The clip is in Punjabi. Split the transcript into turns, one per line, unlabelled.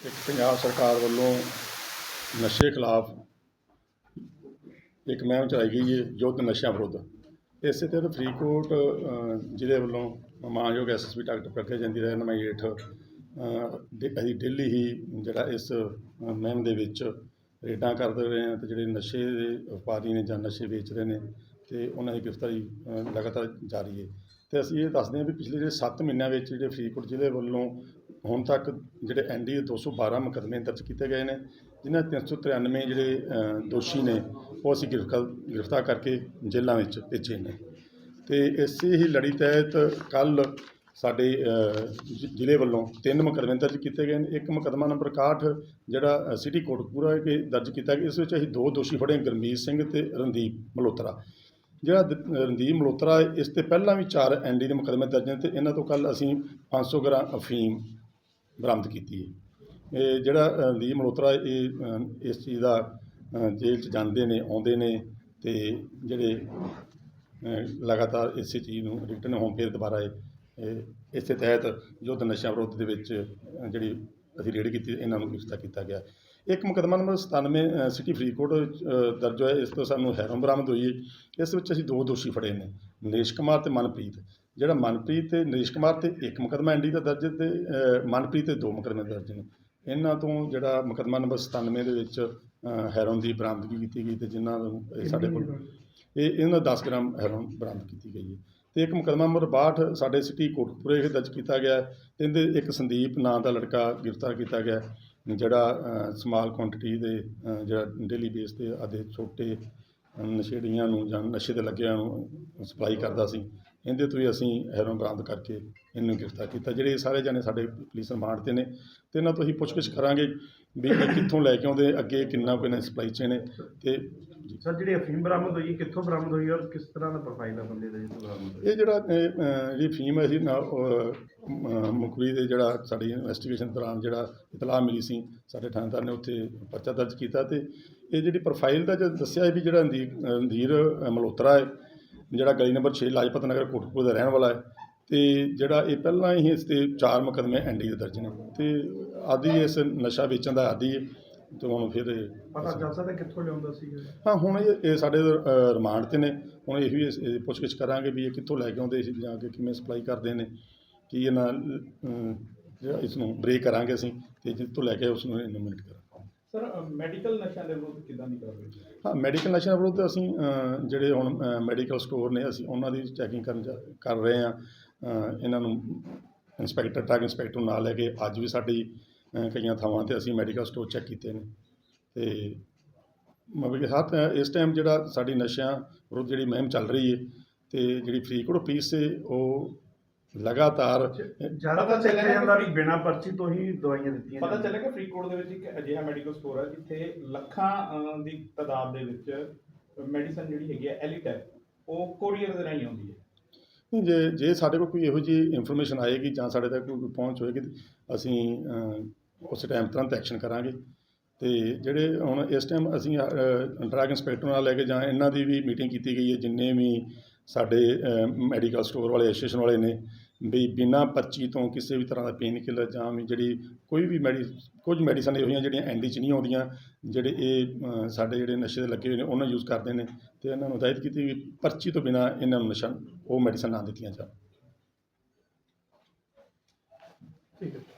ਇੱਕ ਪੰਜਾਬ ਸਰਕਾਰ ਵੱਲੋਂ ਨਸ਼ੇ ਖਿਲਾਫ ਇੱਕ ਮੁਹਿੰਮ ਚਲਾਈ ਗਈ ਹੈ ਯੁੱਧ ਨਸ਼ਿਆਂ ਵਿਰੁੱਧ। ਇਸੇ ਤਹਿਤ ਫਰੀਦਕੋਟ ਜ਼ਿਲ੍ਹੇ ਵੱਲੋਂ ਮਾਨਯੋਗ ਐਸਐਸਪੀ ਡਾਕਟਰ ਪ੍ਰਗਟ ਜੰਦੀ ਦੇ ਰਹਿਨਮਾਈ ਹੇਠ ਅਸੀਂ ਡੇਲੀ ਹੀ ਜਿਹੜਾ ਇਸ ਅ, ਮੁਹਿੰਮ ਦੇ ਵਿੱਚ ਰੇਡਾਂ ਕਰਦੇ ਰਹੇ ਹਾਂ ਤੇ ਜਿਹੜੇ ਨਸ਼ੇ ਦੇ ਵਪਾਰੀ ਨੇ ਜਾਂ ਨਸ਼ੇ ਵੇਚਦੇ ਨੇ ਤੇ ਉਹਨਾਂ ਦੀ ਗ੍ਰਿਫਤਾਰੀ ਲਗਾਤਾਰ ਜਾਰੀ ਹੈ। ਤੇ ਅਸੀਂ ਇਹ ਦੱਸਦੇ ਹਾਂ ਵੀ ਪਿਛਲੇ ਜਿਹੜੇ 7 ਮਹੀਨਿਆਂ ਵਿੱਚ ਜਿਹੜੇ ਫਰੀਦਕੋਟ ਜ਼ਿਲ੍ਹੇ ਵੱਲੋਂ ਹੁਣ ਤੱਕ ਜਿਹੜੇ ਐਨਡੀਏ 212 ਮੁਕੱਦਮੇ ਦਰਜ ਕੀਤੇ ਗਏ ਨੇ ਜਿਨ੍ਹਾਂ 'ਚ 393 ਜਿਹੜੇ ਦੋਸ਼ੀ ਨੇ ਉਹ ਅਸੀਂ ਗ੍ਰਿਫਤਾਰ ਗ੍ਰਿਫਤਾਰ ਕਰਕੇ ਜੇਲ੍ਹਾਂ ਵਿੱਚ ਭੇਜੇ ਨੇ। ਤੇ ਇਸੇ ਹੀ ਲੜੀ ਤਹਿਤ ਕੱਲ ਸਾਡੇ ਜ਼ਿਲ੍ਹੇ ਵੱਲੋਂ ਤਿੰਨ ਮੁਕੱਦਮੇ ਦਰਜ ਕੀਤੇ ਗਏ ਨੇ। ਇੱਕ ਮੁਕੱਦਮਾ ਨੰਬਰ 61 ਜਿਹੜਾ ਅ, ਸਿਟੀ ਕੋਟਕਪੂਰਾ ਕੇ ਦਰਜ ਕੀਤਾ ਗਿਆ। ਇਸ ਵਿੱਚ ਅਸੀਂ ਦੋ ਦੋਸ਼ੀ ਫੜੇ ਗੁਰਮੀਤ ਸਿੰਘ ਤੇ ਰਣਦੀਪ ਮਲੋਤਰਾ। ਜਿਹੜਾ ਰਣਦੀਪ ਮਲਹੋਤਰਾ ਹੈ, ਇਸ ਤੇ ਪਹਿਲਾਂ ਵੀ ਚਾਰ ਐਨਡੀ ਦੇ ਮੁਕੱਦਮੇ ਦਰਜ ਨੇ ਤੇ ਇਹਨਾਂ ਤੋਂ ਕੱਲ ਅਸੀਂ 500 ਗ੍ਰਾਮ ਅਫੀਮ ਬਰਾਮਦ ਕੀਤੀ ਹੈ। ਇਹ ਜਿਹੜਾ ਅ, ਮਲਹੋਤਰਾ ਇਹ ਇਸ ਚੀਜ਼ ਦਾ ਜੇਲ੍ਹ 'ਚ ਜਾਂਦੇ ਨੇ ਆਉਂਦੇ ਨੇ ਤੇ ਜਿਹੜੇ ਲਗਾਤਾਰ ਇਸੇ ਚੀਜ਼ ਨੂੰ ਰਿਟਰਨ ਹੋਣ ਫਿਰ ਦੁਬਾਰਾ ਇਹ ਇਹ ਇਸੇ ਤਹਿਤ ਯੁੱਧ ਨਸ਼ਾ ਵਿਰੋਧ ਦੇ ਵਿੱਚ ਜਿਹੜੀ ਅਸੀਂ ਰੇਡ ਕੀਤੀ ਇਹਨਾਂ ਨੂੰ ਗ੍ਰਿਫਤਾਰ ਕੀਤਾ ਗਿਆ। ਇੱਕ ਮੁਕੱਦਮਾ ਨੰਬਰ 97 ਸਿਟੀ ਫਰੀਦਕੋਟ ਦਰਜ ਹੋਇਆ ਇਸ ਤੋਂ ਸਾਨੂੰ ਹੈਰੋਨ ਬਰਾਮਦ ਹੋਈ ਹੈ। ਇਸ ਵਿੱਚ ਅਸੀਂ ਦੋ ਦੋਸ਼ੀ ਫੜੇ ਨੇ ਨਰੇਸ਼ ਕੁਮਾਰ ਤੇ ਮਨਪ੍ਰੀਤ। ਜਿਹੜਾ ਮਨਪ੍ਰੀਤ ਤੇ ਨਰੇਸ਼ ਕੁਮਾਰ ਤੇ ਇੱਕ ਮੁਕੱਦਮਾ ਐਨਡੀ ਦਾ ਦਰਜ ਤੇ ਅ, ਮਨਪ੍ਰੀਤ ਤੇ ਦੋ ਮੁਕੱਦਮੇ ਦਰਜ ਨੇ। ਇਹਨਾਂ ਤੋਂ ਜਿਹੜਾ ਮੁਕੱਦਮਾ ਨੰਬਰ 97 ਦੇ ਵਿੱਚ ਹੈਰੋਨ ਦੀ ਬਰਾਮਦਗੀ ਕੀਤੀ ਗਈ ਤੇ ਜਿਨ੍ਹਾਂ ਨੂੰ ਇਹ ਸਾਡੇ ਕੋਲ ਇਹ ਇਹਨਾਂ ਦਾ 10 ਗ੍ਰਾਮ ਹੈਰੋਨ ਬਰਾਮਦ ਕੀਤੀ ਗਈ ਹੈ। ਤੇ ਇੱਕ ਮੁਕੱਦਮਾ ਨੰਬਰ 62 ਸਾਡੇ ਸਿਟੀ ਕੋਟਕਪੂਰੇ ਵਿਖੇ ਦਰਜ ਕੀਤਾ ਗਿਆ ਇਹਦੇ ਇੱਕ ਸੰਦੀਪ ਨਾਂ ਦਾ ਲੜਕਾ ਗ੍ਰਿਫਤਾਰ ਕੀਤਾ ਗਿਆ ਜਿਹੜਾ ਸਮਾਲ ਕੁਆਂਟੀਟੀ ਦੇ ਜਿਹੜਾ ਡੇਲੀ ਬੇਸ ਤੇ ਆਦੇ ਛੋਟੇ ਨਸ਼ੇੜੀਆਂ ਨੂੰ ਜਾਂ ਨਸ਼ੇ ਦੇ ਲੱਗਿਆਂ ਨੂੰ ਸਪਲਾਈ ਕਰਦਾ ਸੀ। ਇਹਦੇ ਤੋਂ ਹੀ ਅਸੀਂ ਹੈਰੋਨ ਬਰਾਮਦ ਕਰਕੇ ਇਹਨੂੰ ਗ੍ਰਿਫਤਾਰ ਕੀਤਾ। ਜਿਹੜੇ ਸਾਰੇ ਜਣੇ ਸਾਡੇ ਪੁਲਿਸ ਰਿਮਾਂਡ ਤੇ ਨੇ ਤੇ ਇਹਨਾਂ ਤੋਂ ਅਸੀਂ ਪੁੱਛਗਿੱਛ ਕਰਾਂਗੇ ਵੀ ਇਹ ਕਿੱਥੋਂ ਲੈ ਕੇ ਆਉਂਦੇ ਅੱਗੇ ਕਿੰਨਾ ਕੋਈ ਨੇ ਸਪਲਾਈ ਚੇਨ ਹੈ ਤੇ
ਸਰ ਜਿਹੜੀ ਅਫੀਮ ਬਰਾਮਦ ਹੋਈ ਹੈ, ਕਿੱਥੋਂ ਬਰਾਮਦ ਹੋਈ ਔਰ ਕਿਸ ਤਰ੍ਹਾਂ ਦਾ ਪ੍ਰੋਫਾਈਲ ਹੈ ਬੰਦੇ ਦਾ ਜਿੱਥੋਂ ਬਰਾਮਦ ਹੋਈ?
ਇਹ ਜਿਹੜਾ ਜਿਹੜੀ ਫੀਮ ਹੈ ਸੀ ਨਾ ਮੁਕਰੀ ਦੇ ਜਿਹੜਾ ਸਾਡੀ ਇਨਵੈਸਟੀਗੇਸ਼ਨ ਦੌਰਾਨ ਜਿਹੜਾ ਇਤਲਾਹ ਮਿਲੀ ਸੀ ਸਾਡੇ ਥਾਣੇਦਾਰ ਨੇ ਉੱਥੇ ਪਰਚਾ ਦਰਜ ਕੀਤਾ ਤੇ ਇਹ ਜਿਹੜੀ ਪ੍ਰੋਫਾਈਲ ਦਾ ਜੋ ਦੱਸਿਆ ਵੀ ਜਿਹੜਾ ਰਣਧੀਰ ਰਣਧੀਰ ਅ, ਮਲਹੋਤਰਾ ਹੈ ਜਿਹੜਾ ਗਲੀ ਨੰਬਰ 6 ਲਾਜਪਤ ਨਗਰ ਕੋਟਕਪੂਰ ਦਾ ਰਹਿਣ ਵਾਲਾ ਹੈ ਤੇ ਜਿਹੜਾ ਇਹ ਪਹਿਲਾਂ ਹੀ ਇਸ ਤੇ ਚਾਰ ਮੁਕੱਦਮੇ ਐਨਡੀ ਦੇ ਦਰਜ ਨੇ। ਤੇ ਆਦੀ ਇਸ ਨਸ਼ਾ ਵੇਚਣ ਦਾ ਆਦੀ ਹੈ ਤੇ ਹੁਣ ਫਿਰ ਇਹ-
ਪਤਾ ਚੱਲ ਸਕਦਾ ਕਿੱਥੋਂ ਲਿਆਉਂਦਾ ਸੀ
ਹਾਂ ਹੁਣ ਇਹ ਇਹ ਸਾਡੇ ਰਿਮਾਂਡ ਤੇ ਨੇ। ਹੁਣ ਇਹ ਵੀ ਇਹ ਪੁੱਛਗਿੱਛ ਕਰਾਂਗੇ ਵੀ ਇਹ ਕਿੱਥੋਂ ਲੈ ਕੇ ਆਉਂਦੇ ਸੀ ਜਾਂ ਕਿ ਕਿਵੇਂ ਸਪਲਾਈ ਕਰਦੇ ਨੇ ਕੀ ਇਹਨਾਂ ਅ, ਜਿਹੜਾ ਇਸ ਨੂੰ ਬ੍ਰੇਕ ਕਰਾਂਗੇ ਅਸੀਂ ਤੇ ਜਿੱਥੋਂ ਲੈ ਕੇ ਉਸ ਨੂੰ ਇਨੋਮੀਨੇਟ ਕਰਾਂਗੇ।
ਸਰ ਮੈਡੀਕਲ ਨਸ਼ਿਆਂ ਦੇ ਵਿਰੁੱਧ ਕਿੱਦਾਂ ਦੀ ਕਾਰਵਾਈ
ਹਾਂ ਮੈਡੀਕਲ ਨਸ਼ਿਆਂ ਵਿਰੁੱਧ ਅਸੀਂ ਅ, ਜਿਹੜੇ ਹੁਣ ਮੈਡੀਕਲ ਸਟੋਰ ਨੇ ਅਸੀਂ ਉਹਨਾਂ ਦੀ ਚੈਕਿੰਗ ਕਰਨ ਜਾ- ਕਰ ਰਹੇ ਹਾਂ। ਅ, ਇਹਨਾਂ ਨੂੰ ਇੰਸਪੈਕਟਰ ਡਰੱਗ ਇੰਸਪੈਕਟਰ ਨੂੰ ਨਾਲ ਲੈ ਕੇ ਅੱਜ ਵੀ ਸਾਡੀ ਅ, ਕਈਆਂ ਥਾਵਾਂ ਤੇ ਅਸੀਂ ਮੈਡੀਕਲ ਸਟੋਰ ਚੈੱਕ ਕੀਤੇ ਨੇ। ਤੇ ਮਤਲਬ ਕਿ ਹੱਥ ਇਸ ਟਾਈਮ ਜਿਹੜਾ ਸਾਡੀ ਨਸ਼ਿਆਂ ਵਿਰੁੱਧ ਜਿਹੜੀ ਮੁਹਿੰਮ ਚੱਲ ਰਹੀ ਹੈ ਤੇ ਜਿਹੜੀ ਫਰੀਦਕੋਟ ਪੀਸ ਹੈ ਉਹ ਲਗਾਤਾਰ
ਜ਼ਿਆਦਾਤਰ ਚੱਲਿਆ ਜਾਂਦਾ ਵੀ ਬਿਨਾਂ ਪਰਚੀ ਤੋਂ ਹੀ ਦਵਾਈਆਂ ਦਿੱਤੀਆਂ
ਪਤਾ। ਚੱਲਿਆ ਕਿ ਫਰੀਦਕੋਟ ਦੇ ਵਿੱਚ ਇੱਕ ਅਜਿਹਾ ਮੈਡੀਕਲ ਸਟੋਰ ਹੈ ਜਿੱਥੇ ਲੱਖਾਂ ਦੀ ਤਾਦਾਦ ਦੇ ਵਿੱਚ ਮੈਡੀਸਨ ਜਿਹੜੀ ਹੈਗੀ ਹੈ ਐਲੀਟੈਪ ਉਹ ਕੋਰੀਅਰ ਦੇ ਰਾਹੀਂ ਆਉਂਦੀ ਹੈ।
ਜੇ ਜੇ ਸਾਡੇ ਕੋਲ ਕੋਈ ਇਹੋ ਜਿਹੀ ਇਨਫੋਰਮੇਸ਼ਨ ਆਏਗੀ ਜਾਂ ਸਾਡੇ ਤੱਕ ਕੋਈ ਪਹੁੰਚ ਹੋਏਗੀ ਅਸੀਂ ਉਸ ਟਾਈਮ ਤੁਰੰਤ ਐਕਸ਼ਨ ਕਰਾਂਗੇ। ਤੇ ਜਿਹੜੇ ਹੁਣ ਇਸ ਟਾਈਮ ਅਸੀਂ ਡਰੱਗ ਇੰਸਪੈਕਟਰ ਨਾਲ ਲੈ ਕੇ ਜਾਂ ਇਹਨਾਂ ਦੀ ਵੀ ਮੀਟਿੰਗ ਕੀਤੀ ਗਈ ਹੈ ਜਿੰਨੇ ਵੀ ਸਾਡੇ ਮੈਡੀਕਲ ਸਟੋਰ ਵਾਲੇ ਐਸੋਸੀਏਸ਼ਨ ਵਾਲੇ ਨੇ ਵੀ ਬਿਨਾਂ ਪਰਚੀ ਤੋਂ ਕਿਸੇ ਵੀ ਤਰ੍ਹਾਂ ਦਾ ਪੇਨ ਕਿਲਰ ਜਾਂ ਵੀ ਜਿਹੜੀ ਕੋਈ ਵੀ ਮੈਡੀ, ਕੁਝ ਮੈਡੀਸਨ ਇਹੋ ਜਿਹੀਆਂ ਜਿਹੜੀਆਂ ਐਂਡੀ 'ਚ ਨਹੀਂ ਆਉਂਦੀਆਂ, ਜਿਹੜੇ ਇਹ ਸਾਡੇ ਜਿਹੜੇ ਨਸ਼ੇ ਦੇ ਲੱਗੇ ਹੋਏ ਨੇ, ਉਹਨਾਂ ਯੂਜ਼ ਕਰਦੇ ਨੇ ਤੇ ਇਹਨਾਂ ਨੂੰ ਹਦਾਇਤ ਕੀਤੀ ਵੀ ਪਰਚੀ ਤੋਂ ਬਿਨਾਂ ਇਹਨਾਂ ਨੂੰ ਨਸ਼ਾ, ਉਹ ਮੈਡੀਸਨ ਨਾ ਦਿੱਤੀਆਂ ਜਾਣ।
ਠੀਕ ਹੈ।